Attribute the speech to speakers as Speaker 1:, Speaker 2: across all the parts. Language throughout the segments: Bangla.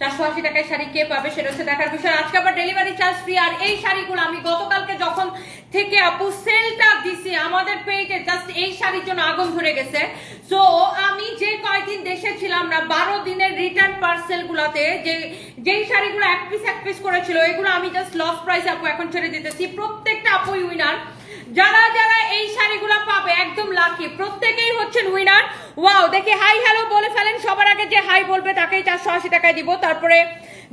Speaker 1: চারশো আশি টাকায় শাড়ি কে পাবে সেটা হচ্ছে দেখার বিষয়। আজকে আবার ডেলিভারি চার্জ ফ্রি আর এই শাড়িগুলো আমি গতকালকে যখন থেকে আপু সেলটা দিছি আমাদের পেজে জাস্ট এই শাড়ির জন্য আগুন ধরে গেছে। সো আমি যে কয়দিন দেশে ছিলাম না, বারো দিনের রিটার্ন পার্সেল গুলাতে যে, যেই শাড়িগুলো এক পিস এক পিস করেছিল, এগুলো আমি জাস্ট লস প্রাইস আপু এখন ছেড়ে দিতেছি। প্রত্যেকটা আপুই উইনার যারা যারা এই শাড়িগুলো পাবে, একদম লাকি প্রত্যেকেই হচ্ছেন উইনার ওয়াও দেখি হাই হ্যালো বলে ফেলেন। সবার আগে যে হাই বলবে, তাকেই চারশো আশি টাকায় দিব। তারপরে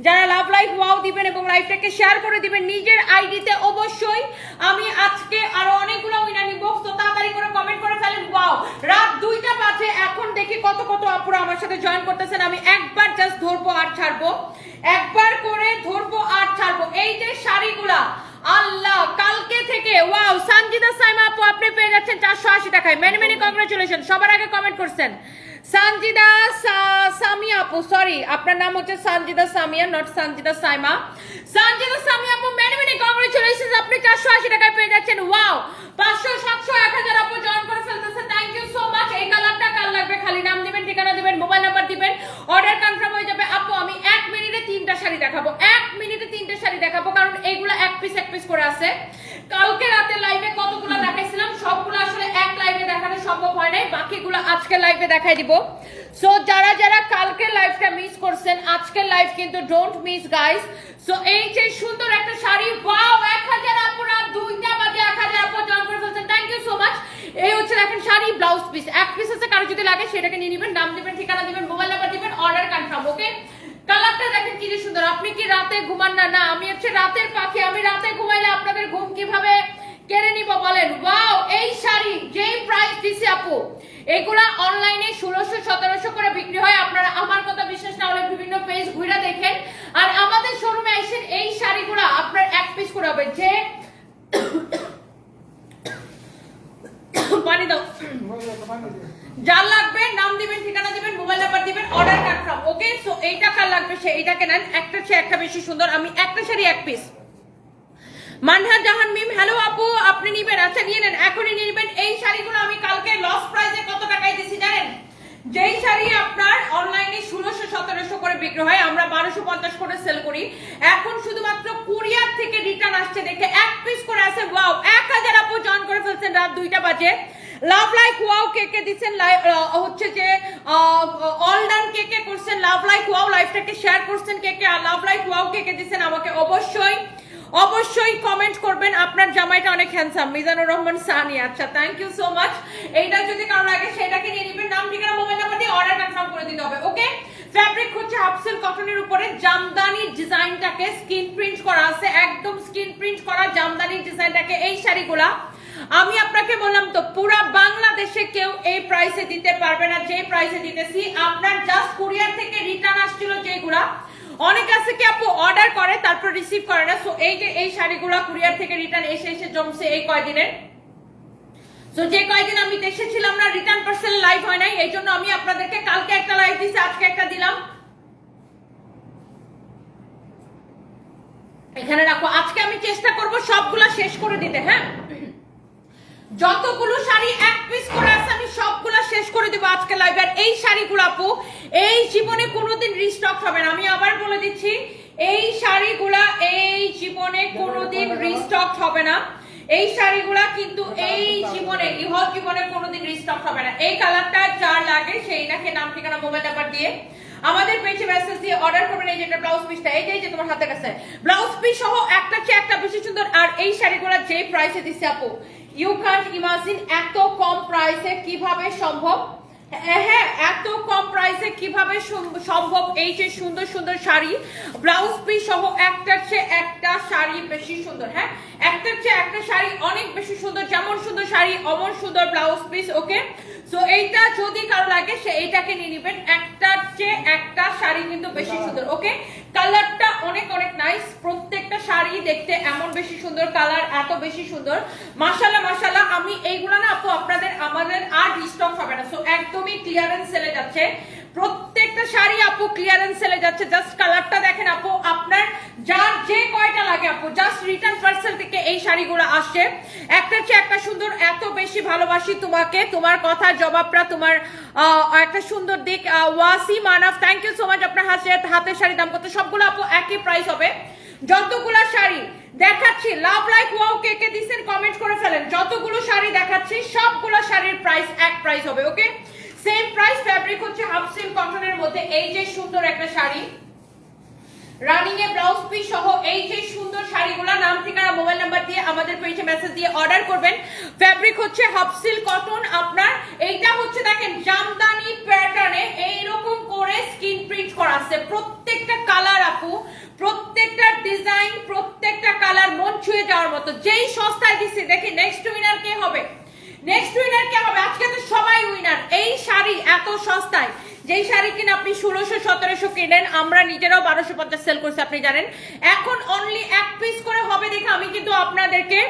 Speaker 1: যারা লাভ লাইফ ওয়াও দিবেন এবং লাইফটাকে শেয়ার করে দিবেন, নিজের আইডিতে অবশ্যই আমি আজকে আরও অনেকগুলো উইনার নিব। তো তাড়াতাড়ি করে কমেন্ট করে ফেলেন। ওয়াও রাত দুইটা বাজে। এখন দেখি কত কত আপুরা আমার সাথে জয়েন করতেছেন। আমি একবার জাস্ট ধরবো আর ছাড়বো। একবার করে ধরবো আর ছাড়বো। এই যে শাড়িগুলা আল্লাহ, কালকে থেকে, ওয়াও, সানজিদা সাইমা আপু, আপনি পেয়ে যাচ্ছেন চারশো আশি টাকায়। মেনি মেনি কংগ্রেচুলেশন সবার আগে কমেন্ট করছেন। সানজিদা সা- সামিয়া আপু সরি আপনার নাম হচ্ছে সানজিদা সামিয়া নট সানজিদা সাইমা। সানজিদা সামিয়া আপু, মেনি মেনি কংগ্রেচুলেশন আপনি চারশো আশি টাকায় পেয়ে যাচ্ছেন। ওয়াও, পাঁচশো, সাতশো, এক হাজার আপু জয়েন করে ফেলতেছে থ্যাংক ইউ সো মাচ এই কালারটা কাল লাগবে? খালি নাম দিবেন, ঠিকানা দিবেন, মোবাইল নাম্বার দিবেন। অর্ডার কনফার্ম হয়ে যাবে। আপু, আমি এক মিনিটে তিনটা শাড়ি দেখাবো। এক মিনিটে তিনটা শাড়ি দেখাবো, কারণ এইগুলো এক পিস এক পিস করে আছে। কালকে রাতে লাইভে কতগুলো দেখাইছিলাম? সবগুলো আসলে এক লাইভে দেখানো সম্ভব হয় নাই। বাকিগুলো আজকে লাইভে দেখাই দিব। সো যারা যারা কালকে লাইভটা মিস করছেন আজকের লাইভ কিন্তু ডোন্ট মিস গাইস সো এই যে সুন্দর একটা শাড়ি ওয়াও এক হাজার আপুরা দুইটা বাজে, এক হাজার আপু জয়েন করে ফেলছেন থ্যাংক ইউ সো মাচ এই হচ্ছে দেখেন শাড়ি ব্লাউজ পিস এক পিস আছে কারও যদি লাগে সেটাকে নিয়ে নেবেন, নাম দিবেন, ঠিকানা দিবেন মোবাইল নাম্বার দিবেন অর্ডার কনফার্ম ওকে কালারটা দেখেন কি সুন্দর। আপনি কি রাতে ঘুমান না? না, আমি হচ্ছে রাতের পাখি। আমি রাতে ঘুমাইলে আপনাদের ঘুম কীভাবে কেড়ে নিব বলেন? ওয়াও এই শাড়ি, যেই প্রাইস দিছি আপু। এগুলা অনলাইনে ষোলোশো, সতেরোশো করে বিক্রি হয়। আপনারা আমার কথা বিশ্বাস না হলে বিভিন্ন পেজ ঘুরে দেখেন। আর আমাদের শোরুমে এসে এই শাড়িগুলা আপনার এক পিস করে হবে। যে পানি দাও। যার লাগবে, নাম দিবেন, ঠিকানা দিবেন মোবাইল নাম্বার দিবেন অর্ডার কনফার্ম ওকে সো এই টাকা লাগবে? সে এইটাকে নেন। একটা সে একটা বেশি সুন্দর। আমি একটা শাড়ি এক পিস মানহা জাহান মিম হ্যালো আপু, আপনি নিবেন। আচ্ছা নিয়ে নেন। এখনই নেবেন। এই শাড়িগুলো আমি কালকে লস প্রাইসে কত টাকায় দিছি জানেন? যেই শাড়ি আপনার অনলাইনে ষোলোশো, সতেরোশো করে বিক্রি হয়, আমরা বারোশো পঞ্চাশ করে সেল করি। এখন শুধুমাত্র কুরিয়ার থেকে রিটার্ন আসছে দেখে এক পিস করে আছে ওয়াও এক হাজার আপু জয়েন করে ফেলছেন রাত দুইটা বাজে। লাভ লাইক ওয়াও কে কে দিচ্ছেন হচ্ছে যে অল ডান কে কে করছেন লাভ লাইক ওয়াও লাইফটাকে শেয়ার করছেন কে কে লাভ লাইক ওয়াও কে কে দিচ্ছেন আমাকে অবশ্যই অবশ্যই কমেন্ট করবেন। আপনার জামাইটা অনেক হ্যান্ডসাম মিজানুর রহমান সানি। আচ্ছা থ্যাংক ইউ সো মাচ এইটা যদি কারও লাগে, সেটাকে নিয়ে নেবেন। নাম, ঠিকানা মোবাইল নাম্বার দিয়ে অর্ডার কনফার্ম করে দিতে হবে ওকে ফ্যাব্রিক হচ্ছে হাফসেল কটনের উপরে জামদানি ডিজাইনটাকে স্কিন প্রিন্ট করা আছে। একদম স্কিন প্রিন্ট করা জামদানি ডিজাইনটাকে এই শাড়িগুলা। আমি আপনাকে বললাম তো, পুরা বাংলাদেশে কেউ এই প্রাইসে দিতে পারবে না। যে প্রাইসে দিতেছি, আপনার জাস্ট কুরিয়ার থেকে রিটার্ন আসছিল যেগুলা অনেক আছে কি আপু? অর্ডার করে, তারপর রিসিভ করে না। সো এই যে, এই শাড়িগুলো কুরিয়ার থেকে রিটার্ন এসে এসে জমছে এই কয়দিনের। যে আমি দেশে ছিলাম না রিটার্ন পার্সেল লাইভ হয় নাই, এই জন্য আমি আপনাদেরকে কালকে একটা লাইভ দিছি, আজকে একটা দিলাম। এখানে রাখো, আজকে আমি চেষ্টা করব সবগুলা শেষ করে দিতে হ্যাঁ? যতগুলো শাড়ি এক পিস করে আছে, আমি সবগুলা শেষ করে দেবো আজকে লাইভ আর এই শাড়িগুলো আপু, এই জীবনে কোনোদিন রিস্টক হবে না। আমি আবার বলে দিচ্ছি। এই শাড়িগুলা এই জীবনে কোনোদিন রিস্টক হবে না। এই শাড়িগুলা কিন্তু এই জীবনে ইহ জীবনে কোনোদিন রিস্টক হবে না। এই কালারটা যার লাগে সেইটাকে নাম, ঠিকানা মোবাইল নাম্বার দিয়ে আমাদের পেজে মেসেজ দিয়ে অর্ডার করবেন। এই যেটা ব্লাউজ পিসটা এই যে তোমার হাতে কাছে ব্লাউজ পিস সহ একটা চেয়ে একটা বেশি সুন্দর। আর এই শাড়িগুলো যে প্রাইসে দিচ্ছে আপু ইউ কান্ট ইমাজিন এত কম প্রাইসে কীভাবে সম্ভব? হ্যাঁ এত কম প্রাইসে কীভাবে সম- সম্ভব এই যে সুন্দর সুন্দর শাড়ি? ব্লাউজ পিস সহ একটার চেয়ে একটা শাড়ি বেশি সুন্দর হ্যাঁ? একটার চেয়ে একটা শাড়ি অনেক বেশি সুন্দর, যেমন সুন্দর শাড়ি, অমন সুন্দর ব্লাউজ পিস ওকে সো এইটা যদি কারও লাগে, সে এইটাকে নিয়ে নেবেন। একটার চেয়ে একটা শাড়ি কিন্তু বেশি সুন্দর, ওকে? কালারটা অনেক অনেক নাইস প্রত্যেকটা শাড়ি দেখতে এমন বেশি সুন্দর, কালার এত বেশি সুন্দর। মাশাল্লাহ মাশাল্লাহ আমি এইগুলো না আপু, আপনাদের, আমাদের আর স্টক হবে না। সো একদমই ক্লিয়ারেন্স সেলে যাচ্ছে। প্রত্যেকটা শাড়ি আপু ক্লিয়ারেন্স সেলে যাচ্ছে। জাস্ট কালারটা দেখেন আপু, আপনার যার যে কয়টা লাগে আপু জাস্ট রিটার্ন পার্সেল থেকে এই শাড়িগুলো আসছে। একটা হচ্ছে একটা সুন্দর, এত বেশি ভালোবাসি তোমাকে, তোমার কথা জবাবটা, তোমার একটা সুন্দর দিক Wasi Manaf thank you so much আপনার হাতে হাতের শাড়ি দাম কত? সবগুলো আপু একই প্রাইস হবে। যতগুলো শাড়ি দেখাচ্ছি লাভ লাইক ওয়াও কে কে দিছেন কমেন্ট করে ফেলেন। যতগুলো শাড়ি দেখাচ্ছি, সবগুলো শাড়ির প্রাইস এক প্রাইস হবে ওকে সেম প্রাইস ফ্যাব্রিক হচ্ছে হাফ সিল্ক কটনের মধ্যে, এই যে সুন্দর একটা sari. Running a blouse piece সহ এই যে সুন্দর শাড়িগুলো, নাম, ঠিকানা মোবাইল নাম্বার দিয়ে আমাদের পেজে মেসেজ দিয়ে অর্ডার করবেন। ফ্যাব্রিক হচ্ছে হাফ সিল কটন আপনার এইটা হচ্ছে দেখেন জামদানি প্যাটার্নে এইরকম করে স্কিন প্রিন্ট করা আছে। প্রত্যেকটা কালার আপু, প্রত্যেকটা ডিজাইন প্রত্যেকটা কালার মন ছুঁয়ে যাওয়ার মতো। যেই সস্তায় দিচ্ছে দেখি নেক্সট উইনার কে হবে নেক্সট উইনার কে হবে আজকে তো সবাই উইনার এই শাড়ি এত সস্তায় যেই শাড়ি কিনে আপনি ষোলোশো, সতেরোশো কিনেন, আমরা নিজেরাও বারোশো পঞ্চাশ সেল করছি, আপনি জানেন। এখন অনলি এক পিস করে হবে দেখে আমি কিন্তু আপনাদেরকে,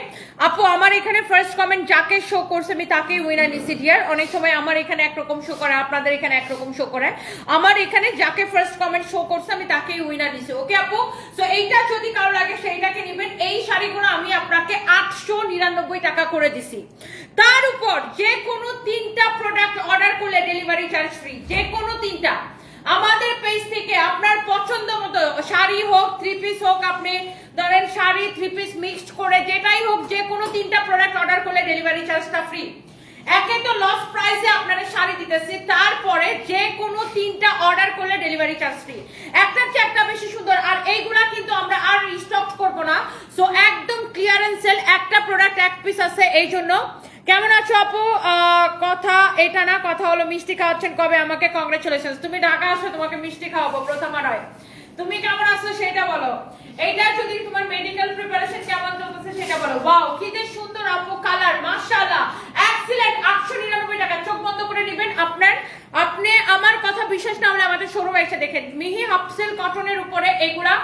Speaker 1: আপু, আমার এখানে ফার্স্ট কমেন্ট যাকে শো করছে, আমি তাকেই উইনার নিচ্ছি ডিয়ার অনেক সময় আমার এখানে একরকম শো করে, আপনাদের এখানে একরকম শো করে। আমার এখানে যাকে ফার্স্ট কমেন্ট শো করছে, আমি তাকেই উইনার নিচ্ছি ওকে আপু? সো এইটা যদি কারও লাগে, সেইটাকে নেবেন। এই শাড়িগুলো আমি আপনাকে আটশো নিরানব্বই টাকা করে দিছি। তার উপর যে কোনো তিনটা প্রোডাক্ট অর্ডার করলে ডেলিভারি চার্জ ফ্রি যে কোনো তিনটা। আমাদের পেজ থেকে আপনার পছন্দ মতো শাড়ি হোক থ্রি পিস হোক, আপনি ধরেন শাড়ি থ্রি পিস মিক্সড করে যেটাই হোক, যে কোনো তিনটা প্রোডাক্ট অর্ডার করলে ডেলিভারি চার্জটা ফ্রি একে তো লস প্রাইসে আপনারা শাড়ি দিতেছি, তারপরে যে কোনো তিনটা অর্ডার করলে ডেলিভারি চার্জ ফ্রি একটা চেয়ে একটা বেশি সুন্দর, আর এইগুলা কিন্তু আমরা আর রিস্টক করব না। সো একদম ক্লিয়ারেন্স সেল একটা প্রোডাক্ট এক পিস আছে এই জন্য কেমন আছো আপু? কথা এটা না, কথা হলো মিষ্টি খাওয়াচ্ছেন কবে? আমাকে কংগ্রেচুলেশন তুমি ঢাকা আসো, তোমাকে মিষ্টি খাওয়াবো প্রথমা নয় তুমি কেমন আছো সেটা বলো। এইটা যদি তোমার মেডিকেল প্রিপারেশন কেমন চলতেছে সেটা বলো। ওয়াও কি যে সুন্দর আপু কালার মাশাআল্লাহ। এক্সিলেন্ট 899 টাকা। চোখ বন্ধ করে নেবেন আপনার। আপনি আমার কথা বিশ্বাস না হলে আমাদের শোরুমে এসে দেখেন। মিহি হাফসেল কটনের উপরে এগুলা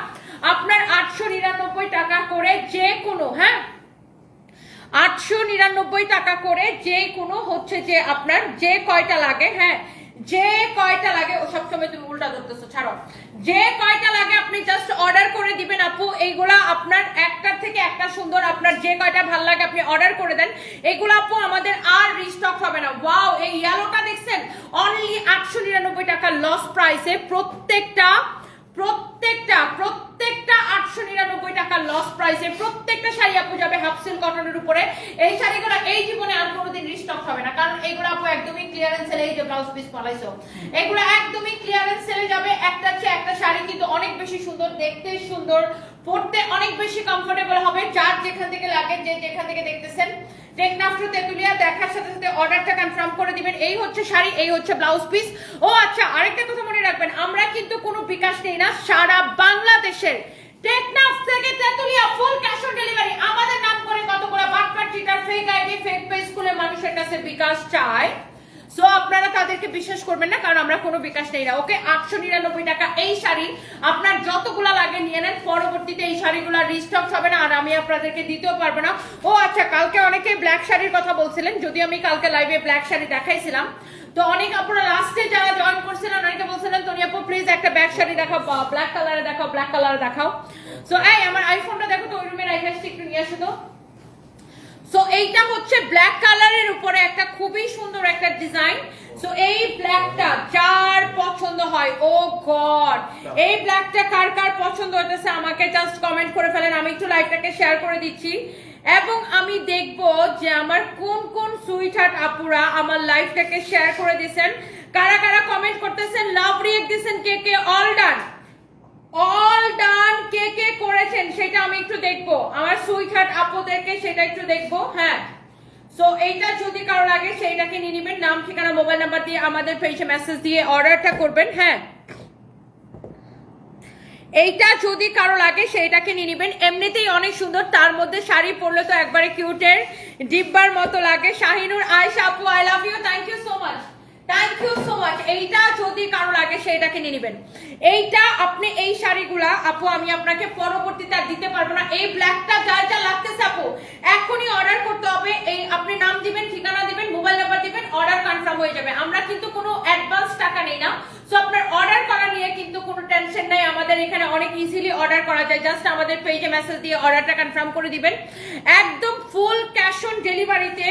Speaker 1: আপনার 899 টাকা করে যে কোনো হ্যাঁ? আটশো নিরানব্বই টাকা করে যে কোনো হচ্ছে যে আপনার যে কয়টা লাগে হ্যাঁ যে কয়টা লাগে, ও সবসময় তুমি উল্টা ধরতেছো, ছাড়ো। যে কয়টা লাগে আপনি জাস্ট অর্ডার করে দিবেন আপু, এইগুলা আপনার একটার থেকে একটা সুন্দর, আপনার যে কয়টা ভালো লাগে আপনি অর্ডার করে দেন। এগুলো আপু আমাদের আর রিস্টক হবে না। ওয়াও এই ইয়েলোটা দেখছেন? অনলি আটশো নিরানব্বই টাকা লস প্রাইসে প্রত্যেকটা প্রত্যেকটা প্রত্যেকটা আটশো নিরানব্বই টাকা লস প্রাইসে প্রত্যেকটা শাড়ি সিল্ক কটনের উপরে। এই শাড়িগুলো এই জীবনে আর কোনোদিন রিস্টক হবে না। কারণ এগুলো আপু একদমই ক্লিয়ারেন্স সেলে এই যে ব্লাউজ পিস পালাইছো। এগুলো একদমই ক্লিয়ারেন্স সেলে যাবে একটা চেয়ে একটা শাড়ি, কিন্তু অনেক বেশি সুন্দর, দেখতে সুন্দর পড়তে অনেক বেশি কমফোর্টেবল হবে। যার যেখান থেকে লাগে, যে যেখান থেকে দেখতেছেন টেকনাফ টু তেতুলিয়া দেখার সাথে সাথে অর্ডারটা কনফার্ম করে দিবেন। এই হচ্ছে শাড়ি, এই হচ্ছে ব্লাউজ পিস ও আচ্ছা আরেকটা কথা মনে রাখবেন, আমরা কিন্তু কোনো বিকাশ নেই না। সারা বাংলাদেশের টেকনাফ থেকে Tetulia full cash on delivery আমাদের নাম করে কতগুলো বাটপাট cheater fake ID fake page খুলে মানুষের কাছে বিকাশ চায় সো আপনারা তাদেরকে বিশ্বাস করবেন না, কারণ আমরা কোনো বিকাশ নেই না। ওকে, আটশো নিরানব্বই টাকা এই শাড়ি, আপনার যতগুলা লাগে নিয়ে নেন। পরবর্তীতে এই শাড়িগুলা রিস্টক হবে না, আর আমি আপনাদেরকে দিতেও পারব না। ও আচ্ছা কালকে অনেকে ব্ল্যাক শাড়ির কথা বলছিলেন। যদিও আমি কালকে লাইভে ব্ল্যাক শাড়ি দেখাইছিলাম। তো অনেক আপনারা লাস্টে যারা জয়েন করছিলেন অনেকে বলছিলেন তনি আপু প্লিজ একটা ব্ল্যাক শাড়ি দেখাও ব্ল্যাক কালারে দেখাও ব্ল্যাক কালারে দেখাও। সো এই আমার আইফোনটা দেখো তো, ওই আইফ্যাসটা একটু নিয়ে আসো তো। সো এইটা হচ্ছে ব্ল্যাক কালারের উপরে একটা খুবই সুন্দর একটা ডিজাইন সো এই ব্ল্যাকটা যার পছন্দ হয়, ও গড! এই ব্ল্যাকটা কার কার পছন্দ হতেছে আমাকে জাস্ট কমেন্ট করে ফেলেন, আমি একটু লাইভটাকে শেয়ার করে দিচ্ছি। এবং আমি দেখব যে আমার কোন কোন সুইট আপুরা আমার লাইভটাকে শেয়ার করে দিয়েছেন। কারা কারা কমেন্ট করতেছেন? লাভ রিয়েক্ট দিয়েছেন কে কে? অল ডান অল ডান কে কে করেছেন সেটা আমি একটু দেখব। আমার সুইটহার্ট আপুদেরকে সেটা একটু দেখব হ্যাঁ। সো এইটা যদি কারও লাগে, সেইটাকে নিয়ে নেবেন। নাম, ঠিকানা মোবাইল নাম্বার দিয়ে আমাদের পেজে মেসেজ দিয়ে অর্ডারটা করবেন হ্যাঁ। এইটা যদি কারও লাগে, সেইটাকে নিয়ে নেবেন। এমনিতেই অনেক সুন্দর, তার মধ্যে শাড়ি পরলে তো একবারে কিউটের ডিব্বার মতো লাগে। শাহিনুর আয়সা আপু I love you thank you so thank you so much এইটা যদি কারও লাগে, সেইটাকে নিয়ে নেবেন। এইটা আপনি এই শাড়িগুলা, আপু, আমি আপনাকে পরবর্তীতে আর দিতে পারব না। এই ব্ল্যাকটা যা যা লাগতেছে, আপু, এখনই অর্ডার করতে হবে। এই আপনি নাম দিবেন, ঠিকানা দিবেন মোবাইল নাম্বার দিবেন অর্ডার কনফার্ম হয়ে যাবে। আমরা কিন্তু কোনো অ্যাডভান্স টাকা নেই না। সো আপনার অর্ডার করা নিয়ে কিন্তু কোনো টেনশন নাই। আমাদের এখানে অনেক ইজিলি অর্ডার করা যায়। জাস্ট আমাদের পেজে মেসেজ দিয়ে অর্ডারটা কনফার্ম করে দিবেন। একদম ফুল ক্যাশ অন ডেলিভারিতে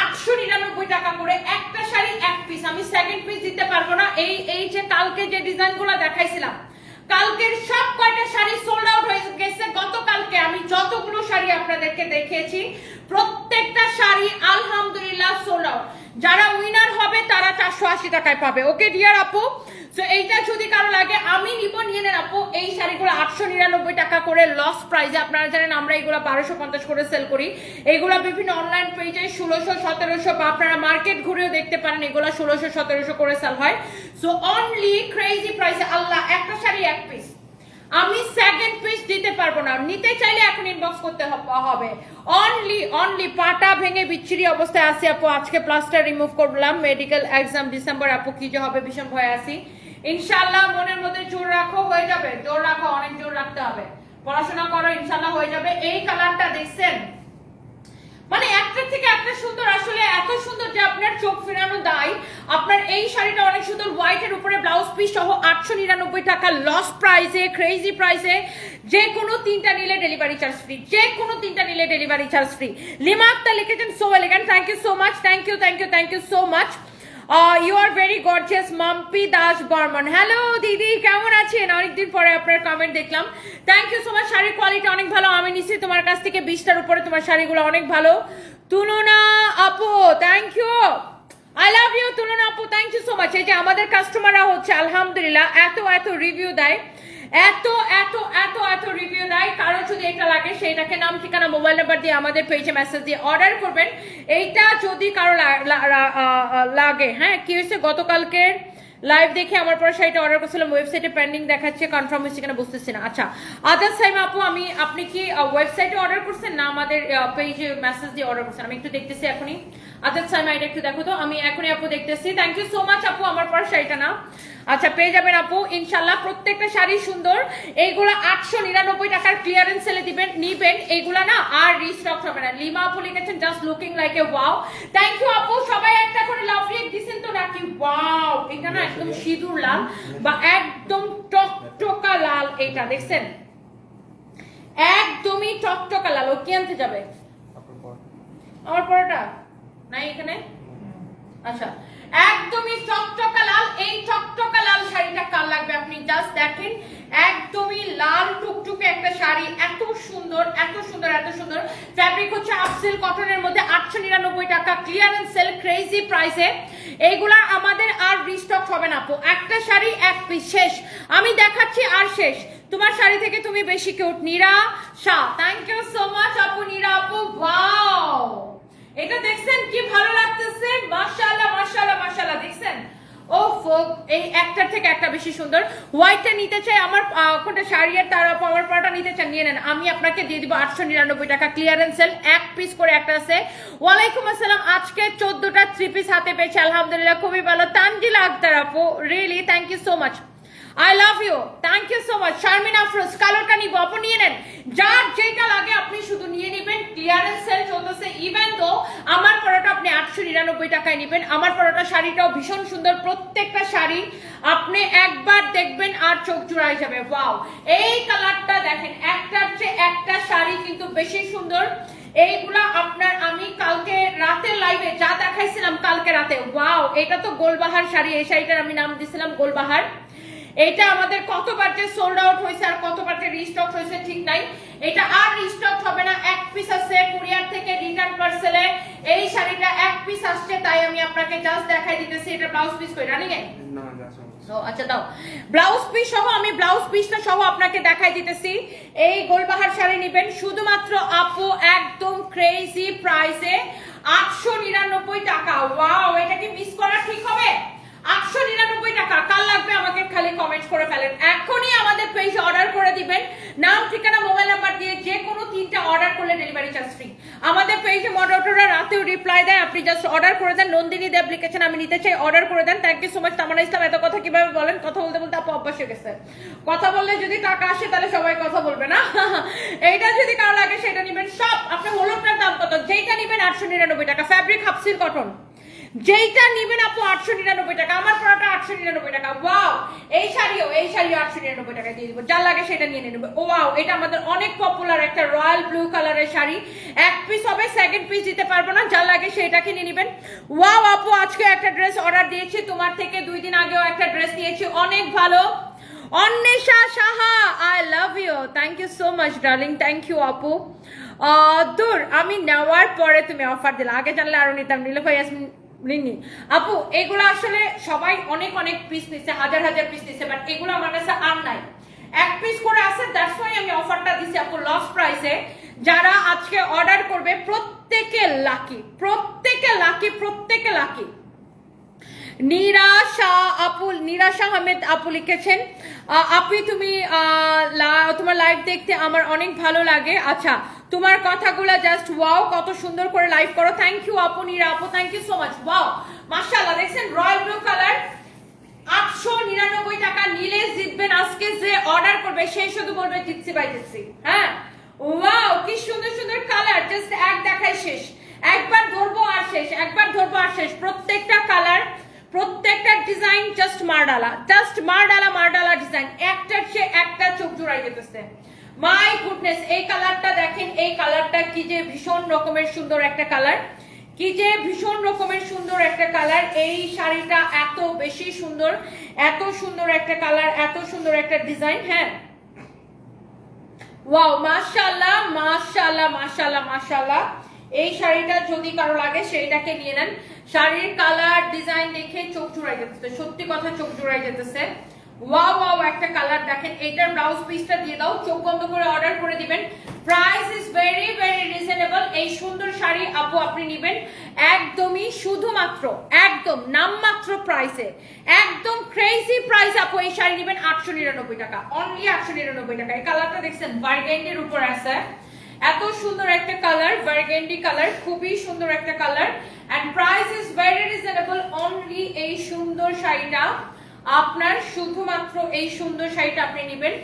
Speaker 1: আটশো নিরানব্বই টাকা করে একটা শাড়ি এক পিস আমি সেকেন্ড পিস দিতে পারব না। এই এই যে কালকে যে ডিজাইনগুলো দেখাইছিলাম, কালকের সব কয়টা শাড়ি সোল্ড আউট হয়ে গেছে। গতকালকে আমি যতগুলো শাড়ি আপনাদেরকে দেখিয়েছি, প্রত্যেকটা শাড়ি আলহামদুলিল্লাহ সোল্ড আউট যারা উইনার হবে, তারা চারশো আশি টাকায় পাবে। ওকে ডিয়ার আপু? তো এইটা যদি কারও লাগে, আমি নিব, নিয়ে নেন আপু। এই শাড়িগুলো আটশো নিরানব্বই টাকা করে লস প্রাইজে আপনারা জানেন, আমরা এগুলো বারোশো পঞ্চাশ করে সেল করি। এগুলো বিভিন্ন অনলাইন পেজে ষোলোশো, সতেরোশো বা আপনারা মার্কেট ঘুরেও দেখতে পারেন, এগুলো ষোলোশো, সতেরোশো করে সেল হয়। সো অনলি ক্রেজি প্রাইসে আল্লাহ, একটা শাড়ি এক পিস আমি সেকেন্ড পিস দিতে পারব না। নিতে চাইলে এখন ইনবক্স করতে হবে। অনলি অনলি পাটা ভেঙে বিচ্ছিরি অবস্থায় আসি আপু। আজকে প্লাস্টার রিমুভ করলাম। মেডিকেল এক্সাম ডিসেম্বর আপু, কি যে হবে ভীষণ ভয় আসি ইনশাল্লাহ মনের মধ্যে জোর রাখো, হয়ে যাবে। জোর রাখো, অনেক জোর রাখতে হবে। পড়াশোনা করো ইনশাল্লাহ হয়ে যাবে। এই কালারটা দেখছেন? মানে একটা থেকে একটা সুন্দর, আসলে এত সুন্দর যে আপনার চোখ ফেরানো দায়। আপনার এই শাড়িটা অনেক সুন্দর হোয়াইটের উপরে ব্লাউজ পিস সহ আটশো নিরানব্বই টাকা লস প্রাইসে ক্রেজি প্রাইসে যে কোনো তিনটা নিলে ডেলিভারি চার্জ ফ্রি যে কোনো তিনটা নিলে delivery charge free Lima Akter লিখেছেন so elegant thank you so much thank you thank you thank you so much you are very gorgeous Mampi Das Barman hello দিদি, কেমন আছেন? অনেকদিন পরে আপনার কমেন্ট দেখলাম। থ্যাংক ইউ সো মাচ শাড়ির কোয়ালিটি অনেক ভালো। আমি নিশ্চয়ই তোমার কাছ থেকে বিশটার উপরে তোমার শাড়িগুলো অনেক ভালো। তুলনা আপু thank you I love you Tulona আপু থ্যাংক ইউ সো মাচ এই যে আমাদের কাস্টমাররা হচ্ছে, আলহামদুলিল্লাহ, এত এত রিভিউ দেয়। এত এত এত এত রিভিউ নাই। কারও যদি এটা লাগে, সেইটাকে নাম, ঠিকানা মোবাইল নাম্বার দিয়ে আমাদের পেজে মেসেজ দিয়ে অর্ডার করবেন। এইটা যদি কারও লাগে হ্যাঁ কি হয়েছে? গতকালকে লাইভ দেখে আমার পরে শাড়িটা অর্ডার করছিলাম। ওয়েবসাইটে পেন্ডিং দেখাচ্ছে কনফার্ম হচ্ছে কিনা বুঝতেছি না। আচ্ছা আদার সাইম আপু, আমি, আপনি কি ওয়েবসাইটে অর্ডার করছেন না আমাদের পেজে মেসেজ দিয়ে অর্ডার করছেন? আমি একটু দেখতেছি এখনই। আদার সাইম এটা একটু দেখো তো। আমি এখনই আপু দেখতেছি। থ্যাংক ইউ সো মাচ আপু, আমার পর শাড়িটা না। আচ্ছা পেয়ে যাবেন আপু ইনশাল্লাহ প্রত্যেকটা শাড়ি সুন্দর। এইগুলা আটশো নিরানব্বই টাকার ক্লিয়ারেন্স সেলে দিবেন নিবেন। এইগুলা না আর রিস্টক হবে না। লিমা আপু লিখেছেন just looking like a wow thank you আপু সবাই একটা করে লাভ লিখ দিছেন তো নাকি? ওয়াও এটা না একদম সিঁদুর লাল বা একদম টক টকটকা লাল এইটা দেখছেন? একদমই টক টকটকা লাল ও কি আনতে যাবে? আমার পরোটা? নাই এখানে? আচ্ছা। একদমই চকচকা লাল, এই চকচকা লাল শাড়িটা কার লাগবে আপনি জাস্ট দেখেন। একদমই লাল টুকটুকে একটা শাড়ি, এত সুন্দর এত সুন্দর এত সুন্দর। ফ্যাব্রিক হচ্ছে আফসেল কটনের মধ্যে আটশো নিরানব্বই টাকা ক্লিয়ারেন্স সেল ক্রেজি প্রাইসে এইগুলা আমাদের আর রিস্টক হবে না আপু। একটা শাড়ি এক পিস শেষ। আমি দেখাচ্ছি আর শেষ। তোমার শাড়ি থেকে তুমি বেশি cute Nira, Shah. Thank you so much আপু, নীরা আপু ওয়াও এটা দেখছেন কি ভালো লাগতেছে? মাশাআল্লাহ মাশাআল্লাহ মাশাআল্লাহ, দেখছেন? ও এই একটার থেকে একটা বেশি সুন্দর। হোয়াইটটা নিতে চাই, আমার কোনটা শাড়ি আর তার আমার পরাটা নিতে চান, নিয়ে নেন। আমি আপনাকে দিয়ে দিব আটশো নিরানব্বই টাকা ক্লিয়ারেন্স সেল এক পিস করে একটা আছে। ওয়ালাইকুম আসসালাম, আজকে চোদ্দটা থ্রি পিস হাতে পেয়েছে, আলহামদুলিল্লাহ, খুবই ভালো। তানজিলা আক্তার আপু really thank you so much I love you thank you so much Sharmin Afroz কালোটা নিব। আপু নিয়ে নেন। যার যেটা লাগে আপনি শুধু নিয়ে নেবেন। ক্লিয়ারেন্স সেল চলতেছে। ইভেন তো আমার পরোটা আপনি আটশো নিরানব্বই টাকায় নেবেন, আমার পরোটা শাড়িটাও ভীষণ সুন্দর। প্রত্যেকটা শাড়ি আপনি একবার দেখবেন আর চোখ জুড়াই যাবে। ওয়াও এই কালারটা দেখেন, একটার চেয়ে একটা শাড়ি কিন্তু বেশি সুন্দর। এইগুলা আপনার আমি কালকে রাতে লাইভে যা দেখাইছিলাম কালকে রাতে। ওয়াও এটা তো গোলবাহার শাড়ি। এই শাড়িটার আমি নাম দিছিলাম গোলবাহার। এটা আমাদের কতবার যে সোল্ড আউট হয়েছে আর কতবার যে রিস্টক হয়েছে ঠিক নাই। এটা আর রিস্টক হবে না এক পিস আছে কুরিয়ার থেকে রিটার্ন পার্সেলে এই শাড়িটা এক পিস আসছে তাই আমি আপনাকে জাস্ট দেখাই দিতেছি এটা ব্লাউজ পিস কই রানিং
Speaker 2: সমস্যা
Speaker 1: আচ্ছা দাও। ব্লাউজ পিস সহ আমি ব্লাউজ পিসটা সহ আপনাকে দেখাই দিতেছি। এই গোলবাহার শাড়ি নেবেন শুধুমাত্র আপু একদম ক্রেজি প্রাইসে আটশো নিরানব্বই টাকা। ওয়াও এটা কি মিস করা ঠিক হবে? আটশো নিরানব্বই টাকা। কাল লাগবে? আমাকে খালি কমেন্ট করে ফেলেন। এখনই আমাদের পেজে অর্ডার করে দিবেন। নাম, ঠিকানা মোবাইল নাম্বার দিয়ে যে কোনো তিনটা অর্ডার করলে ডেলিভারি চার্জ ফ্রি আমাদের পেজে মডারেটররা রাতেও রিপ্লাই দেয়। আপনি জাস্ট অর্ডার করে দেন। নন্দিনী দেব লিখেছেন আমি নিতে চাই। অর্ডার করে দেন। Thank you so much Tamanna Islam. এত কথা কীভাবে বলেন? কথা বলতে বলতে আপু অভ্যাস হয়ে গেছে। কথা বললে যদি টাকা আসে, তাহলে সবাই কথা বলবে না? এইটা যদি কারও লাগে, সেটা নেবেন। সব আপনি হলুদটার দাম কত? যেইটা নেবেন, আটশো নিরানব্বই টাকা। ফ্যাব্রিক হাফসিল কটন যেইটা নিবেন আপু আটশো নিরানব্বই টাকা, আমার পড়াটা আটশো নিরানব্বই টাকা। ওয়াও, এই শাড়িও এই শাড়িও আটশো নিরানব্বই টাকা দিয়ে দিব। যার লাগে সেটা নিয়ে নেবে ওয়াও, এটা আমাদের অনেক পপুলার একটা রয়্যাল ব্লু কালারের শাড়ি। এক পিস হবে সেকেন্ড পিস দিতে পারব না যার লাগে সেটা কিনে নেবেন। ওয়াও আপু, আজকে একটা ড্রেস অর্ডার দিয়েছি, তোমার থেকে দুই দিন আগেও একটা ড্রেস নিয়েছি, অনেক ভালো। Anwesha Saha I love you thank you so much darling thank you আপু। দূর, আমি নেওয়ার পরে তুমি অফার দিলে। আগে জানলে আরও নিতাম। নিলে ভাই রিনি। আপু এগুলো আসলে সবাই অনেক অনেক পিস নিচ্ছে হাজার হাজার পিস নিচ্ছে বাট এগুলো আমার কাছে আর নাই। এক পিস করে আছে দ্যাটস ওয়াই আমি অফারটা দিচ্ছি আপু লস প্রাইসে যারা আজকে অর্ডার করবে প্রত্যেকে লাকি প্রত্যেকে লাকি প্রত্যেকে লাকি নিরাশা আপু নিরাশা আহমেদ আপু লিখেছেন আহ, আপু তুমি তোমার লাইভ দেখতে আমার অনেক ভালো লাগে। আচ্ছা তোমার কথাগুলো জাস্ট ওয়াও কত সুন্দর করে লাইভ করো। থ্যাংক ইউ আপু, নিরা আপু thank you so much wow মাশাআল্লাহ, দেখছেন রয়্যাল ব্লু কালার আটশো নিরানব্বই টাকা নিলে জিতবেন আজকে যে অর্ডার করবে, সেই শুধু বলবে জিতছি বাই জিতছি হ্যাঁ? ওয়াও কি সুন্দর সুন্দর কালার জাস্ট এক দেখাই শেষ। একবার ধরবো আর শেষ, একবার ধরবো আর শেষ। প্রত্যেকটা কালার প্রত্যেকটা ডিজাইন জাস্ট মারডালা জাস্ট মারডালা মারডালা ডিজাইন একটার চেয়ে একটা চোখ জোড়াই যেতেছে। মাই গুডনেস এই কালারটা দেখেন, এই কালারটা কি যে ভীষণ রকমের সুন্দর একটা কালার। কি যে ভীষণ রকমের সুন্দর একটা কালার, এই শাড়িটা এত বেশি সুন্দর, এত সুন্দর একটা কালার, এত সুন্দর একটা ডিজাইন হ্যাঁ। ওয়াও মাশাআল্লাহ মাশাআল্লাহ মাশাআল্লাহ মাশাআল্লাহ। এই শাড়িটা যদি কারও লাগে, সেইটাকে নিয়ে নেন। শাড়ির কালার, ডিজাইন দেখে চোখ জুড়াই যেতেছে, সত্যি কথা চোখ জুড়াই যেতেছে। ওয়াও ওয়াও একটা কালার দেখেন। এইটার ব্লাউজ পিসটা দিয়ে দাও। চোখ বন্ধ করে অর্ডার করে দিবেন। Price is very very reasonable এই সুন্দর শাড়ি আপু আপনি নেবেন। একদমই শুধুমাত্র, একদম নামমাত্র প্রাইসে একদম ক্রেজি প্রাইস আপু এই শাড়ি নেবেন আটশো নিরানব্বই টাকা। অনলি আটশো নিরানব্বই টাকা। এই কালারটা দেখছেন বার্গেন্ডের উপর আছে। এত সুন্দর একটা কালার বার্গেন্ডি কালার খুবই সুন্দর একটা colour and price is very reasonable only এই সুন্দর শাড়িটা। আপনার শুধুমাত্র এই সুন্দর শাড়িটা আপনি নেবেন।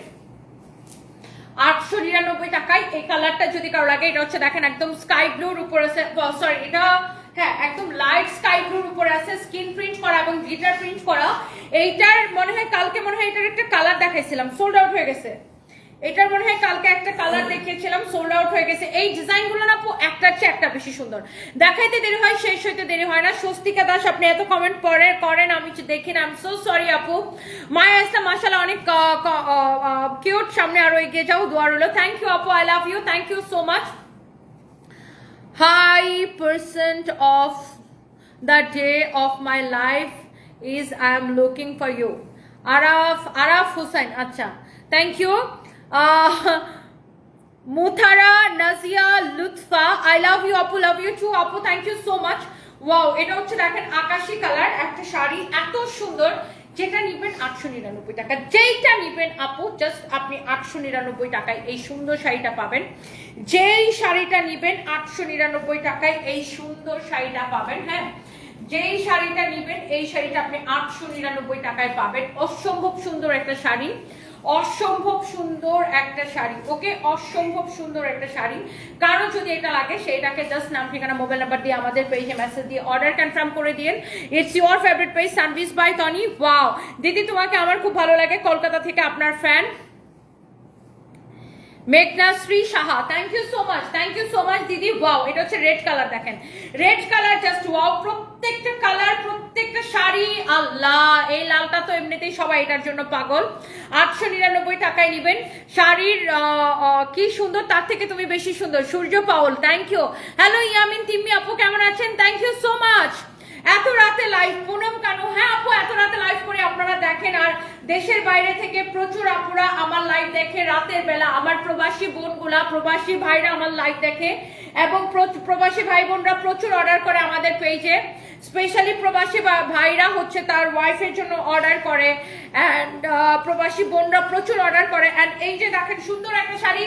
Speaker 1: আটশো নিরানব্বই টাকায় এই কালারটা যদি কারও লাগে, এটা হচ্ছে দেখেন একদম স্কাই ব্লুর উপর সরি এটা হ্যাঁ একদম লাইট স্কাই ব্লুর উপরে আছে স্কিন প্রিন্ট করা এবং গ্লিটার প্রিন্ট করা। এইটার মনে হয়, কালকে মনে হয় এটার একটা কালার দেখাইছিলাম সোল্ড আউট হয়ে গেছে। এটার মনে হয় কালকে একটা কালার দেখিয়েছিলাম সোল্ড আউট হয়ে গেছে। এই ডিজাইনগুলো না আপু একটার চেয়ে একটা বেশি সুন্দর। দেখাইতে দেরি হয় শেষ হইতে দেরি হয় না। স্বস্তিকা দাস আপনি এত কমেন্ট পরে করেন আমি দেখি না। আই এম সো সরি আপু। মায়া ইসলাম মাসালা অনেক কিউট সামনে আরও এগিয়ে যাও দোয়া রইল। থ্যাংক ইউ আপু I love you thank you so much hi percent of the day of my life is I am looking for you. Araf Araf Hussain, আচ্ছা। Thank you. Nazia Lutfa, I love you, Apu, love you too, Apu, thank you so much. Wow এটা হচ্ছে দেখেন আকাশি কালার একটা শাড়ি এত সুন্দর যেটা নিবেন আটশো নিরানব্বই টাকা। যেইটা নিবেন আপু জাস্ট আপনি আটশো নিরানব্বই টাকায় এই সুন্দর শাড়িটা পাবেন। যেই শাড়িটা নিবেন আটশো নিরানব্বই টাকায় এই সুন্দর শাড়িটা পাবেন হ্যাঁ? যেই শাড়িটা নিবেন এই শাড়িটা আপনি আটশো নিরানব্বই টাকায় পাবেন। অসম্ভব সুন্দর একটা শাড়ি। অসম্ভব সুন্দর একটা শাড়ি। ওকে, অসম্ভব সুন্দর একটা শাড়ি। কারও যদি এটা লাগে, সেইটাকে জাস্ট নাম, ঠিকানা মোবাইল নাম্বার দিয়ে আমাদের পেজে মেসেজ দিয়ে অর্ডার কনফার্ম করে দিন it's your favourite page Sanvis by Toni wow দিদি, তোমাকে আমার খুব ভালো লাগে, কলকাতা থেকে আপনার fan Meghnashree Saha thank you so much thank you so much দিদি ওয়াও এটা হচ্ছে রেড কালার দেখেন। রেড কালার জাস্ট ওয়াও প্রত্যেকটা কালার প্রত্যেকটা শাড়ি, আল্লাহ, এই লালটা তো এমনিতেই সবাই এটার জন্য পাগল। আটশো নিরানব্বই টাকায় নেবেন। শাড়ির কি সুন্দর, তার থেকে তুমি বেশি সুন্দর। Surya Paul thank you hello Yamin, Timmi আপু, কেমন আছেন? থ্যাংক ইউ সো মাচ এত রাতে লাইভ পুনম কানু হ্যাঁ আপু, এত রাতে লাইভ করে আপনারা দেখেন, আর দেশের বাইরে থেকে প্রচুর আপুরা আমার লাইভ দেখে, রাতের বেলা আমার প্রবাসী বোনগুলা, প্রবাসী ভাইরা আমার লাইভ দেখে, এবং প্র- প্রবাসী ভাই বোনরা প্রচুর অর্ডার করে আমাদের পেজে স্পেশালি প্রবাসী ভাইরা হচ্ছে তার ওয়াইফের জন্য অর্ডার করে অ্যান্ড প্রবাসী বোনরা প্রচুর অর্ডার করে অ্যান্ড এই যে দেখেন সুন্দর একটা শাড়ি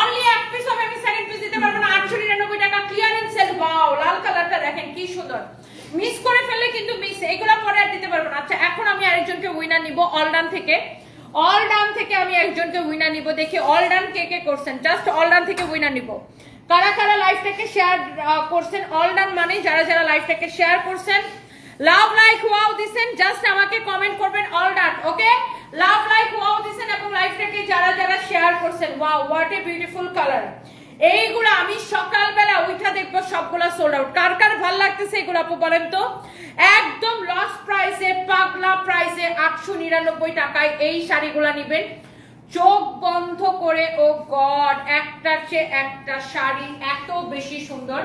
Speaker 1: অনলি এক পিস হবে আমি সেকেন্ড পিস দিতে পারব না, আটশো নিরানব্বই টাকা ক্লিয়ারেন্স সেল ওয়াও লাল কালারটা দেখেন কি সুন্দর। মিস করে ফেললে কিন্তু মিস এগুলো পরে আর দিতে পারব না। আচ্ছা এখন আমি আরেকজনকে উইনার নিব অলডান থেকে। অলডান থেকে আমি একজনকে উইনার নিব দেখি অলডান কে কে করছেন। জাস্ট অলডান থেকে উইনার নিব। কারা কারা লাইফটাকে শেয়ার করছেন? অলডান মানে যারা যারা লাইফটাকে শেয়ার করছেন। লাভ লাইক ওয়াও দিছেন জাস্ট আমাকে কমেন্ট করবেন অলডান ওকে লাভ লাইক ওয়াও দিছেন এবং লাইফটাকে যারা যারা শেয়ার করছেন। Wow what a beautiful colour এইগুলো আমি সকালবেলা উঠা দেখব, সবগুলা সোল্ড আউট কার কার ভালো লাগতেছে এগুলো আপু বলেন তো? একদম লস প্রাইসে পাগলা প্রাইসে আটশো নিরানব্বই টাকায় এই চোখ বন্ধ করে, ও গড, একটার চেয়ে একটা শাড়ি এত বেশি সুন্দর।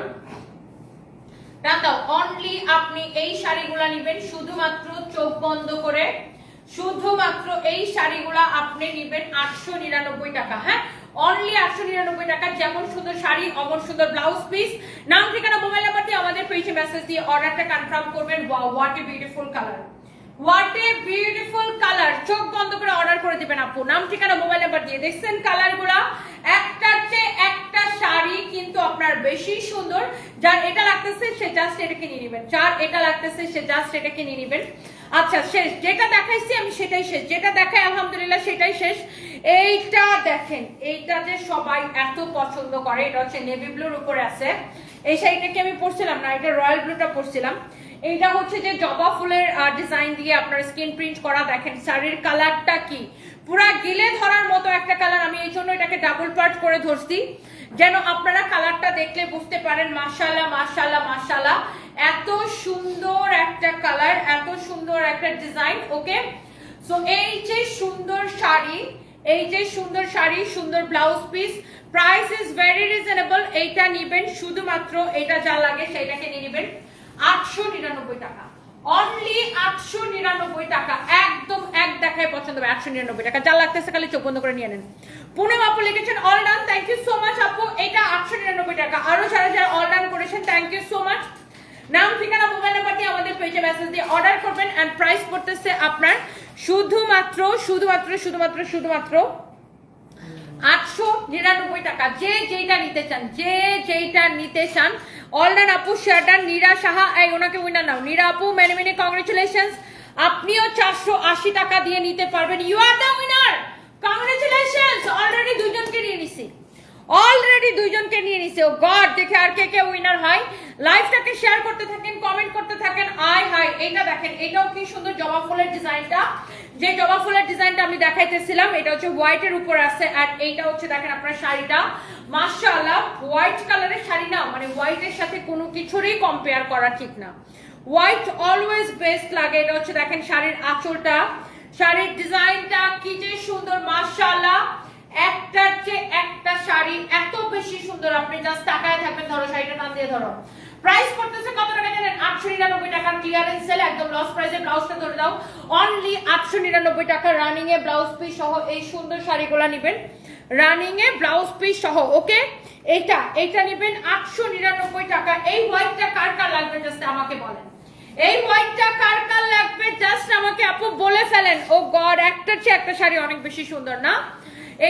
Speaker 1: দাও অনলি আপনি এই শাড়িগুলা নিবেন, শুধুমাত্র চোখ বন্ধ করে, শুধুমাত্র এই শাড়িগুলা আপনি নিবেন আটশো নিরানব্বই টাকা হ্যাঁ? অনলি আটশো নিরানব্বই টাকা যেমন সুন্দর শাড়ি, অমন সুন্দর ব্লাউজ পিস নাম ঠিকানা মোবাইল নাম্বার দিয়ে আমাদের পেজে মেসেজ দিয়ে অর্ডারটা কনফার্ম করবেন। What a beautiful colour what a beautiful colour চোখ বন্ধ করে অর্ডার করে দিবেন আপু। নাম, ঠিকানা মোবাইল নাম্বার দিয়ে। দেখছেন কালারগুলা? একটার চেয়ে একটা শাড়ি কিন্তু আপনার বেশি সুন্দর। যার এটা লাগতেছে, সে জাস্ট এটাকে নিয়ে নেবেন। যার এটা লাগতেছে, সে জাস্ট এটাকে নিয়ে নেবেন। আচ্ছা শেষ। যেটা দেখাইছি আমি সেটাই শেষ। যেটা দেখাই, আলহামদুলিল্লাহ, সেটাই শেষ। এইটা দেখেন, এইটা যে সবাই এত পছন্দ করে, এটা হচ্ছে নেভি ব্লুর উপরে আছে। এই শাড়িটাকে আমি পরছিলাম না? এটা রয়্যাল ব্লুটা পরছিলাম। এইটা হচ্ছে যে জবা ফুলের ডিজাইন দিয়ে আপনার স্কিন প্রিন্ট করা। দেখেন, শাড়ির কালারটা কি? পুরা গিলে ধরার মতো একটা কালার আমি এই জন্য এটাকে ডাবল পার্ট করে ধরছি। যেন আপনারা কালারটা দেখলে বুঝতে পারেন মাশাল্লাহ মাশাল্লাহ মাশাল্লাহ এত সুন্দর একটা কালার এত সুন্দর একটা ডিজাইন ওকে সো এই যে সুন্দর শাড়ি, এই যে সুন্দর শাড়ি, সুন্দর blouse piece price is very reasonable এইটা নিবেন, শুধুমাত্র এটা যা লাগে সেইটাকে নিয়ে নিবেন। আটশো নিরানব্বই টাকা। অনলি আটশো নিরানব্বই টাকা। একদম এক দেখায় পছন্দ হবে আটশো নিরানব্বই টাকা। যা লাগতেছে খালি চোখ বন্ধ করে নিয়ে নেন। পুনম আপু লিখেছেন all done thank you so much আপু। এটা আটশো নিরানব্বই টাকা। আরও যারা যারা অল ডান করেছেন থ্যাংক ইউ সো মাচ নাম, ঠিকানা মোবাইল নাম্বার দিয়ে আমাদের পেজে মেসেজ দিয়ে অর্ডার করবেন এন্ড প্রাইস পড়তেছে আপনার শুধুমাত্র শুধুমাত্র শুধুমাত্র শুধুমাত্র আটশো নিরানব্বই টাকা। যে যেইটা নিতে চান, যে যেইটা নিতে চান অলডান আপু শেয়ারডান নীরা সাহা এই, ওনাকে উইনার নাও। নীরা আপু মেনি মেনি কংগ্রেচুলেশন আপনিও চারশো আশি টাকা দিয়ে নিতে পারবেন। You are the winner congratulation already দুজনকে নিয়ে নিছি। অলরেডি দুইজনকে নিয়ে নিছে। ও গড দেখে আর কে কে উইনার হয়? লাইভটাকে শেয়ার করতে থাকেন কমেন্ট করতে থাকেন। আয় হাই এটা দেখেন এটাও কি সুন্দর জবা ফুলের ডিজাইনটা যে জবা ফুলের ডিজাইনটা আমি দেখাইতেছিলাম, এটা হচ্ছে হোয়াইটের উপর আছে আর এইটা হচ্ছে দেখেন আপনার শাড়িটা। মাশাআল্লাহ, হোয়াইট কালারের শাড়ি না মানে হোয়াইটের সাথে কোনো কিছুরই কম্পেয়ার করা ঠিক না। হোয়াইট অলওয়েজ বেস্ট লাগে, এটা হচ্ছে দেখেন শাড়ির আঁচলটা। শাড়ির ডিজাইনটা কি যে সুন্দর, মাশাআল্লাহ। একটার চেয়ে একটা শাড়ি এত বেশি সুন্দর, আপনি জাস্ট টাকায় থাকবেন, ধরো শাড়িটা নাম দিয়ে ধরো। করতেছে কত টাকা জানেন আটশো নিরানব্বই টাকার ক্লিয়ারেন্স সেল একদম লস প্রাইসে ব্লাউজটা ধরে দাও। অনলি আটশো নিরানব্বই টাকা রানিং এ ব্লাউজ পিস সহ এই সুন্দর শাড়িগুলো নেবেন। রানিং এ ব্লাউজ পিস সহ ওকে এইটা এইটা নেবেন আটশো নিরানব্বই টাকা। এই হোয়াইটটা কার কার লাগবে? জাস্ট আমাকে বলেন। এই হোয়াইটটা কার কার লাগবে? জাস্ট আমাকে আপু বলে ফেলেন। ও গড একটার চেয়ে একটা শাড়ি অনেক বেশি সুন্দর, না?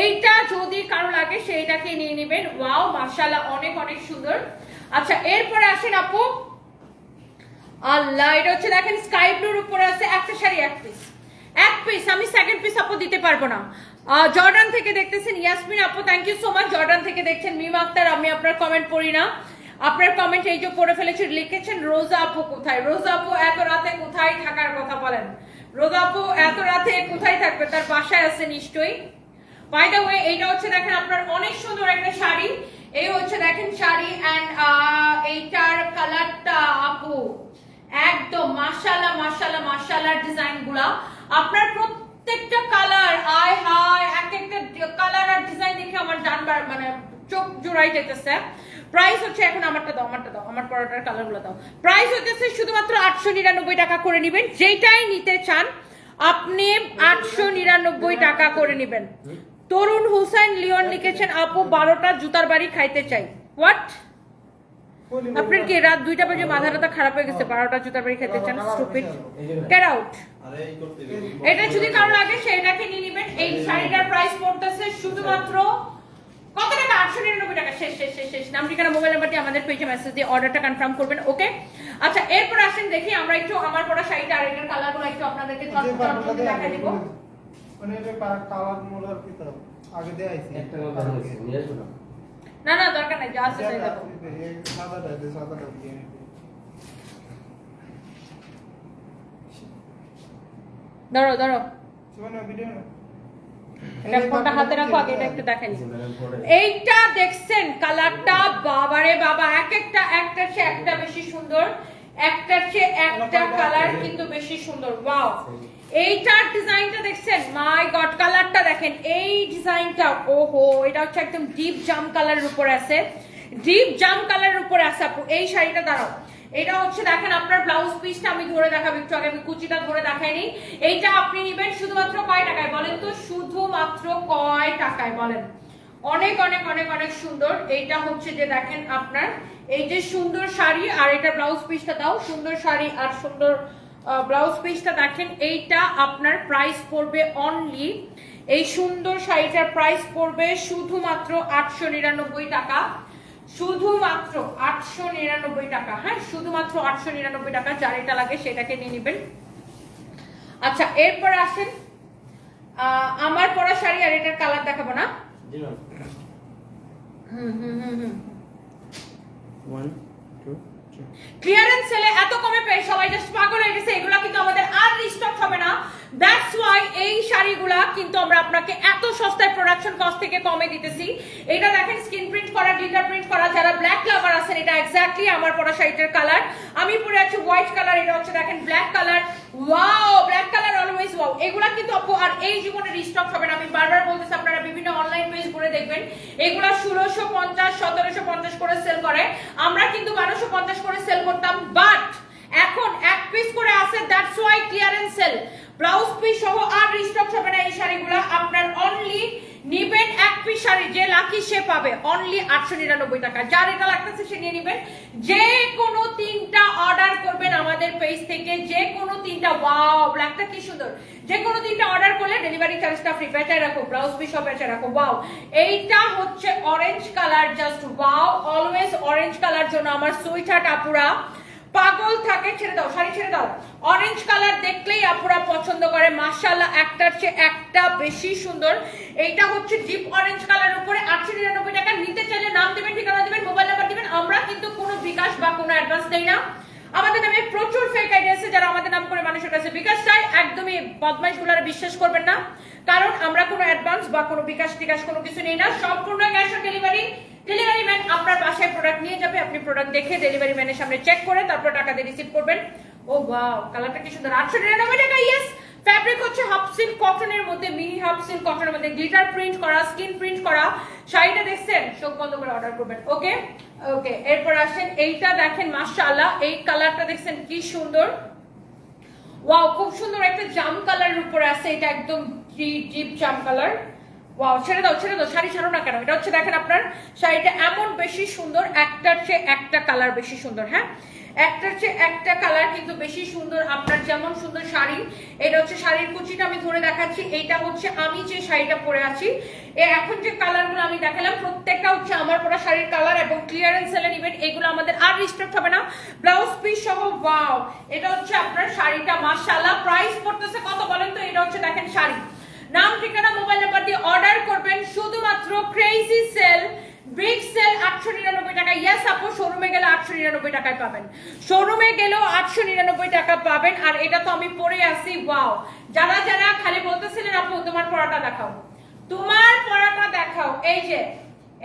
Speaker 1: এইটা যদি কারও লাগে সেইটাকে নিয়ে নেবেন। ওয়াও মাশাআল্লাহ, অনেক অনেক সুন্দর। আচ্ছা এরপরে আসেন আপু। আল্লাহ এটা হচ্ছে দেখেন স্কাই ব্লুর উপরে আছে একটা শাড়ি, এক পিস এক পিস আমি সেকেন্ড পিস আপু দিতে পারব না। জর্ডান থেকে দেখতেছেন ইয়াসমিন আপু thank you so much Jordan থেকে দেখছেন মিম আক্তার, আমি আপনার কমেন্ট পড়ি না। আপনার কমেন্ট এই যে পড়ে ফেলেছি, লিখেছেন, রোজা আপু কোথায়? রোজা আপু এত রাতে কোথায় থাকার কথা বলেন। রোজা আপু এত রাতে কোথায় থাকবে? তার বাসায় আছে নিশ্চয়ই। বাই দ্য ওয়ে এইটা হচ্ছে দেখেন, আপনার অনেক সুন্দর একটা শাড়ি। এই হচ্ছে দেখেন শাড়ি এন্ড এইটার কালারটা আপু। একদম, মাশাআল্লাহ মাশাআল্লাহ মাশাআল্লাহ ডিজাইনগুলা। আপনার প্রত্যেকটা কালার আয় হায়, এক একটা কালার আর ডিজাইন দেখে আমার জানবার মানে চোখ জোড়াই যেতেছে প্রাইস হচ্ছে এখন আমারটা দাও আমারটা দাও, আমার পরোটার কালারগুলো দাও। প্রাইস হচ্ছে শুধুমাত্র আটশো নিরানব্বই টাকা করে নেবেন। যেটাই নিতে চান, আপনি আটশো নিরানব্বই টাকা করে নেবেন। তরুণ হুসাইন লিওন লিখেছেন আপু বারোটা জুতার বাড়ি খাইতে চাই হোয়াট আপনার কি রাত দুইটা বাজে মাথা টাথা খারাপ হয়ে গেছে বারোটা জুতার বাড়ি খেতে চান স্টুপিড আউট এটা যদি কারও লাগে সেটাকে নিয়ে নেবেন এই শাড়িটার প্রাইস পড়তেছে শুধুমাত্র কত টাকা আটশো নিরানব্বই টাকা শেষ শেষ শেষ শেষ নাম ঠিকানা মোবাইল নাম্বারটি আমাদের পেজে মেসেজ দিয়ে অর্ডারটা কনফার্ম করবেন ওকে আচ্ছা এরপর আসেন দেখি আমরা একটু আমার পড়া শাড়িটা আর এটার কালারগুলো একটু আপনাদেরকে দেখা দিব
Speaker 2: মানে এটা কালার মোলার কিতাব আগে দেয়া আইছি
Speaker 3: একটা কথা বলছি নিয়ে আসো না?
Speaker 1: না না দরকার নাই যা আছে তাই দেখো
Speaker 2: সাদাটা দে সাদাটা দিয়ে
Speaker 1: ধরো ধরো।
Speaker 2: সুবর্ণ ভিডিও না।
Speaker 1: এটা ফোনটা হাতে রাখো আগে এটা একটু দেখাই এইটা দেখছেন কালারটা বাবারে বাবা এক একটা একটার চেয়ে একটা বেশি সুন্দর একটার চেয়ে একটা কালার কিন্তু বেশি সুন্দর ওয়াও। এইটার ডিজাইনটা দেখছেন? মাই গড কালারটা দেখেন। এই ডিজাইনটা, ওহো, এটা হচ্ছে একদম ডিপ জাম কালারের উপরে আছে। ডিপ জাম কালারের উপরে আছে, আপু। এই শাড়িটা দাঁড়াও। এটা হচ্ছে, দেখেন, আপনার ব্লাউজ পিসটা আমি ধরে দেখাবো। একটু আগে আমি কুচিটা ধরে দেখাইনি। এইটা আপনি নেবেন শুধুমাত্র কয় টাকায়? বলেন তো, শুধুমাত্র কয় টাকায়? বলেন। অনেক অনেক অনেক অনেক সুন্দর। এইটা হচ্ছে যে, দেখেন আপনার, এই যে সুন্দর শাড়ি আর এটা ব্লাউজ পিসটা দাও। সুন্দর শাড়ি আর সুন্দর ব্লাউজ পিসটা দেখেন এইটা আপনার প্রাইস পড়বে অনলি এই সুন্দর শাড়িটার প্রাইস পড়বে শুধুমাত্র আটশো নিরানব্বই টাকা। শুধুমাত্র আটশো নিরানব্বই টাকা হ্যাঁ শুধুমাত্র আটশো নিরানব্বই টাকা যার এটা লাগে সেটাকে নিয়ে নেবেন। আচ্ছা এরপর আসেন আমার পরা শাড়ি আর এটার কালার দেখাবো না। হুম হুম হুম হুম। ক্লিয়ারেন্স সেলে এত কমে পেয়ে সবাই জাস্ট পাগল হয়ে গেছে, এগুলো কিন্তু আমাদের আর রিস্টক হবে না। দ্যাটস ওয়াই এই শাড়িগুলা কিন্তু আমরা আপনাকে এত সস্তায় প্রোডাকশন কস্ট থেকে কমে দিতেছি। এটা দেখেন স্কিন প্রিন্ট করা গ্লিটার প্রিন্ট করা, যারা ব্ল্যাক লাভার আছেন, এটা এক্স্যাক্টলি আমার পরা শাড়িটার কালার আমি পরে আছি হোয়াইট কালার এটা হচ্ছে দেখেন black colour wow black colour always wow এগুলা কিন্তু আপু, আর এই জীবনে রিস্টক হবে না। আমি বারবার বলতেছি, আপনারা বিভিন্ন অনলাইন পেজ ঘুরে দেখবেন। এগুলা ষোলোশো পঞ্চাশ, সতেরোশো পঞ্চাশ করে সেল করে। আমরা কিন্তু বারোশো পঞ্চাশ করে সেল করতাম বাট এখন এক পিস করে আছে that's why clearance sale blouse piece সহ আর রিস্টক হবে না এই শাড়িগুলো আপনার অনলি নিবেন এক পিস শাড়ি, যে লাকি সে পাবে। অনলি আটশো নিরানব্বই টাকা। যার এটা লাগতেছে সে নিয়ে নিবেন। যে কোনো তিনটা অর্ডার করবেন আমাদের পেজ থেকে। যে কোনো তিনটা ওয়াও ব্ল্যাকটা কি সুন্দর। যে কোনো তিনটা অর্ডার করলে ডেলিভারি চার্জটা ফ্রি বেচায় রাখো। ব্লাউজ পিস সব বেচায় রাখো। ওয়াও এইটা হচ্ছে orange colour just wow always orange colour জন্য আমার সুইটার আপুরা। পাগল থাকে, ছেড়ে দাও, শাড়ি ছেড়ে দাও। অরেঞ্জ কালার দেখলেই আপুরা পছন্দ করে। মাশাআল্লাহ, একটার চেয়ে একটা বেশি সুন্দর। এইটা হচ্ছে ডিপ অরেঞ্জ কালার উপরে আটশো নিরানব্বই টাকা। নিতে চাইলে নাম দেবেন, ঠিকানা দেবেন মোবাইল নাম্বার দিবেন। আমরা কিন্তু কোনো বিকাশ বা কোনো অ্যাডভান্স দেই না। আমাদের নামে প্রচুর ফেক আইডি আছে। যারা আমাদের নাম করে মানুষের কাছে বিকাশ চাই একদমই বদমাইশগুলার বিশ্বাস করবেন না। কারণ আমরা কোনো অ্যাডভান্স বা কোনো বিকাশ টিকাশ কোনো কিছু নেই না। সম্পূর্ণ cash on delivery delivery man আপনার বাসায় প্রোডাক্ট নিয়ে যাবে, আপনি প্রোডাক্ট দেখে ডেলিভারি ম্যানের সামনে চেক করে, তারপর টাকা দিয়ে রিসিভ করবেন। ও ওয়াও কালারটা কি সুন্দর। আটশো নিরানব্বই টাকা ইয়েস ফ্যাব্রিক হচ্ছে হাফ সিল্ক কটনের মধ্যে মিনি হাফ সিল্ক কটনের মধ্যে গ্লিটার প্রিন্ট করা স্কিন প্রিন্ট করা। শাড়িটা দেখছেন? চোখ বন্ধ করে অর্ডার করবেন। ওকে ওকে এরপর আসেন, এইটা দেখেন, মাশাআল্লাহ, এই কালারটা দেখছেন, কি সুন্দর। ওয়াও খুব সুন্দর একটা জাম কালারের উপরে আছে, এটা একদম ডিপ জাম কালার ওয়াও ছেড়ে দাও ছেড়ে দাও, শাড়ি ছাড়ো না কেন? এটা হচ্ছে দেখেন আপনার শাড়িটা এমন বেশি সুন্দর, একটার চেয়ে একটা কালার বেশি সুন্দর হ্যাঁ? একটার চেয়ে একটা কালার কিন্তু বেশি সুন্দর, আপনার যেমন সুন্দর শাড়ি। এটা হচ্ছে শাড়ির কুচিটা আমি ধরে দেখাচ্ছি, এইটা হচ্ছে আমি যে শাড়িটা পরে আছি। এখন যে কালারগুলো আমি দেখালাম, প্রত্যেকটা হচ্ছে আমার পরা শাড়ির কালার এবং ক্লিয়ারেন্স সেলে নিবেন এগুলো আমাদের আর রিস্টক হবে না। ব্লাউজ পিস সহ ওয়াও এটা হচ্ছে আপনার শাড়িটা, মাশাআল্লাহ প্রাইস পড়তেছে কত বলেন তো এটা হচ্ছে দেখেন শাড়ি নাম ঠিকানা মোবাইল নাম্বার দিয়ে অর্ডার করবেন শুধুমাত্র ক্রেজি সেল বিগ সেল আটশো নিরানব্বই টাকা। ইয়েস আপু শোরুমে গেলে আটশো নিরানব্বই টাকায় পাবেন। শোরুমে গেলেও আটশো নিরানব্বই টাকা পাবেন, আর এটা তো আমি পরে আসি ওয়াও যারা যারা খালি বলতেছিলেন, আপু, তোমার পড়াটা দেখাও। তোমার পড়াটা দেখাও। এই যে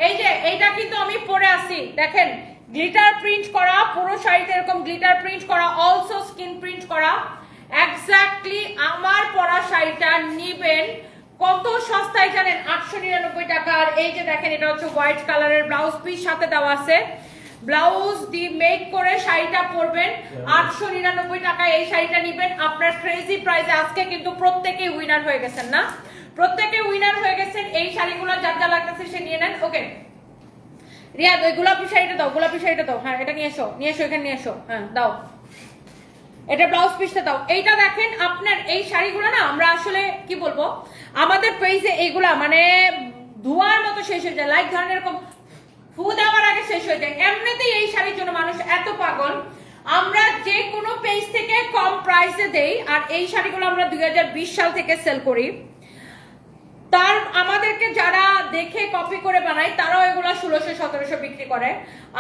Speaker 1: এই যে, এইটা কিন্তু আমি পরে আসি। দেখেন গ্লিটার প্রিন্ট করা, পুরো শাড়িতে এরকম গ্লিটার প্রিন্ট করা অলসো স্কিন প্রিন্ট করা। এক্স্যাক্টলি আমার পরা শাড়িটা নিবেন কত সস্তায় জানেন? আটশো নিরানব্বই টাকা। আর এই যে দেখেন এটা হচ্ছে হোয়াইট কালারের ব্লাউজ পিস সাথে দেওয়া আছে। ব্লাউজ দিয়ে মেক করে শাড়িটা পরবেন। আটশো নিরানব্বই টাকায় এই শাড়িটা নিবেন। আপনার ক্রেজি প্রাইসে আজকে কিন্তু প্রত্যেকেই উইনার হয়ে গেছেন না? প্রত্যেকে উইনার হয়ে গেছেন। এই শাড়িগুলো যার যা লাগতেছে সে নিয়ে নেন। ওকে রিয়াদ ওই গোলাপি শাড়িটা দাও গোলাপি শাড়িটা দাও। হ্যাঁ এটা নিয়ে এসো নিয়ে এসো এখানে নিয়ে এসো। হ্যাঁ দাও। এটা ব্লাউজ পিসটা দাও। এইটা দেখেন আপনার এই শাড়িগুলো না, আমরা আসলে কি বলব, আমাদের পেজে এইগুলা মানে ধোয়ার মতো শেষ হয়ে যায়। লাইক ধরনের এরকম ফু দেওয়ার আগে শেষ হয়ে যায়। এমনিতেই এই শাড়ির জন্য মানুষ এত পাগল। আমরা যে কোনো পেজ থেকে কম প্রাইসে দেই, আর এই শাড়িগুলো আমরা দুই হাজার বিশ সাল থেকে সেল করি। তার আমাদেরকে যারা দেখে কপি করে বানায়, তারাও এগুলো ষোলোশো, সতেরোশো বিক্রি করে।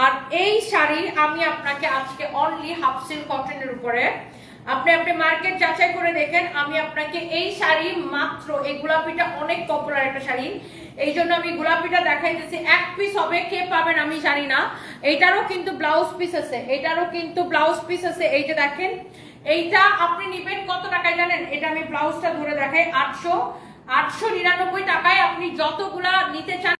Speaker 1: আর এই শাড়ি আমি আপনাকে আজকে অনলি হাফ সিল্ক কটনের উপরে। আপনি আপনি মার্কেট যাচাই করে দেখেন, আমি আপনাকে এই শাড়ি মাত্র, এই গোলাপিটা অনেক পপুলার একটা শাড়ি। এই জন্য আমি গোলাপিটা দেখাইতেছি, এক পিস হবে, কে পাবেন আমি জানি না। এইটারও কিন্তু ব্লাউজ পিস আছে, এইটারও কিন্তু ব্লাউজ পিস আছে। এই যে দেখেন, এইটা আপনি নিবেন কত টাকায় জানেন? এটা আমি ব্লাউজটা ধরে দেখাই, আটশো। আটশো নিরানব্বই টাকায় আপনি যতগুলা নিতে চান